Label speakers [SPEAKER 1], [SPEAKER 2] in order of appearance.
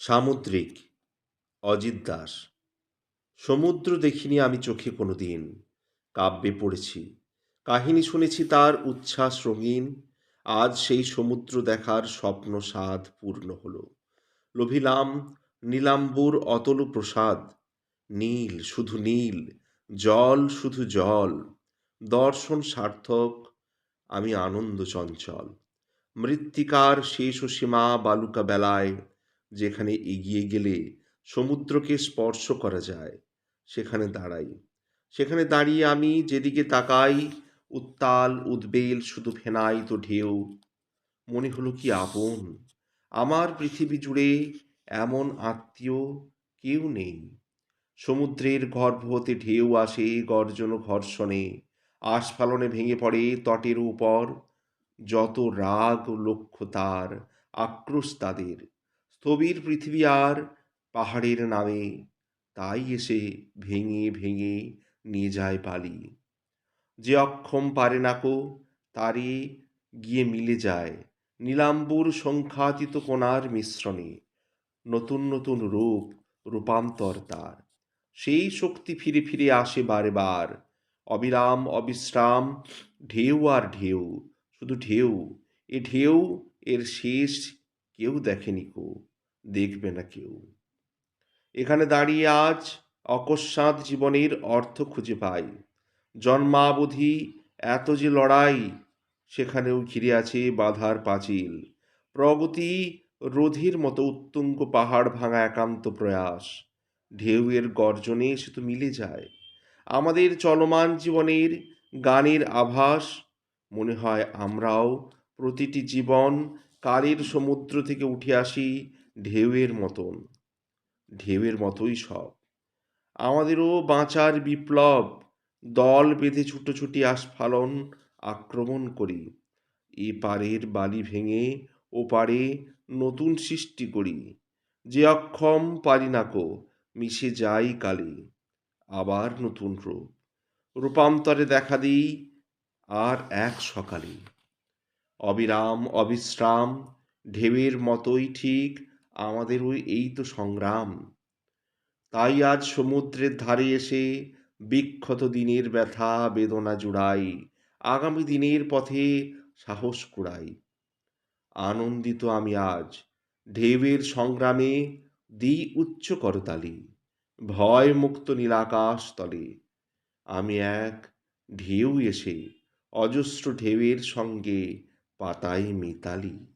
[SPEAKER 1] সামুদ্রিক, অজিত দাস। সমুদ্র দেখিনি আমি চোখে কোনো দিন কাব্যে পড়েছি, কাহিনী শুনেছি তার উচ্ছ্বাস রঙিন। আজ সেই সমুদ্র দেখার স্বপ্ন স্বাদ পূর্ণ হল। লোভিলাম, নীলাম্বুর অতল প্রসাদ। নীল শুধু নীল, জল শুধু জল। দর্শন সার্থক, আমি আনন্দ চঞ্চল। মৃত্তিকার শেষ সীমা বালুকা বেলায় যেখানে এগিয়ে গেলে সমুদ্রকে স্পর্শ করা যায়, সেখানে দাঁড়াই। সেখানে দাঁড়িয়ে আমি যেদিকে তাকাই, উত্তাল, উদ্বেল, শুধু ফেনাই তো ঢেউ। মনে হলো কি আপন? আমার পৃথিবী জুড়ে এমন আত্মীয় কেউ নেই। সমুদ্রের গর্ভ হতে ঢেউ আসে গর্জন ঘর্ষণে আস্ফালনে ভেঙে পড়ে তটের উপর। যত রাগ লক্ষ্য তার, আক্রোশ তাদের। স্থবির পৃথিবী আর পাহাড়ের নামে। তাই এসে ভেঙে ভেঙে নিয়ে যায় পালি যে অক্ষম পারে না কো, তারে গিয়ে মিলে যায় নীলাম্বুর সংখ্যাতীত কোণার মিশ্রণে। নতুন নতুন রূপ, রূপান্তর তার। সেই শক্তি ফিরে ফিরে আসে বারে বার। অবিরাম, অবিশ্রাম, ঢেউ আর ঢেউ। শুধু ঢেউ, এ ঢেউ এর শেষ কেউ দেখেনি কো। দেখবে না কেউ। এখানে দাঁড়িয়ে আজ অকস্মাৎ জীবনের অর্থ খুঁজে পাই। জন্মাবধি, এত যে লড়াই, সেখানেও ঘিরে আছে বাধার পাঁচিল। প্রগতি রোধের মতো উত্তুঙ্গ পাহাড় ভাঙা একান্ত প্রয়াস। ঢেউয়ের গর্জনে সে তো মিলে যায়। আমাদের চলমান জীবনের গানের আভাস। মনে হয় আমরাও প্রতিটি জীবন কালের সমুদ্র থেকে উঠে আসি। ঢেউয়ের মতন। ঢেউয়ের মতোই সব। আমাদেরও বাঁচার বিপ্লব। দল বেঁধে ছুটোছুটি আস্ফালন আক্রমণ করি। এ পারের বালি ভেঙে ও পারে নতুন সৃষ্টি করি। যে অক্ষম পারি নাকো মিশে যাই কালে। আবার নতুন রূপ। রূপান্তরে দেখা দিই আর এক সকালে। অবিরাম, অবিশ্রাম, ঢেউয়ের মতোই ঠিক আমাদেরও এই তো সংগ্রাম। তাই আজ সমুদ্রের ধারে এসে বিক্ষত দিনের ব্যথা, বেদনা জুড়াই, আগামী দিনের পথে সাহস কুড়াই। আনন্দিত আমি আজ ঢেউয়ের সংগ্রামে দিই উচ্চ করতালি ভয় মুক্ত নীলাকাশ তলে আমি এক ঢেউ এসে অজস্র ঢেউয়ের সঙ্গে পাতাই মিতালি।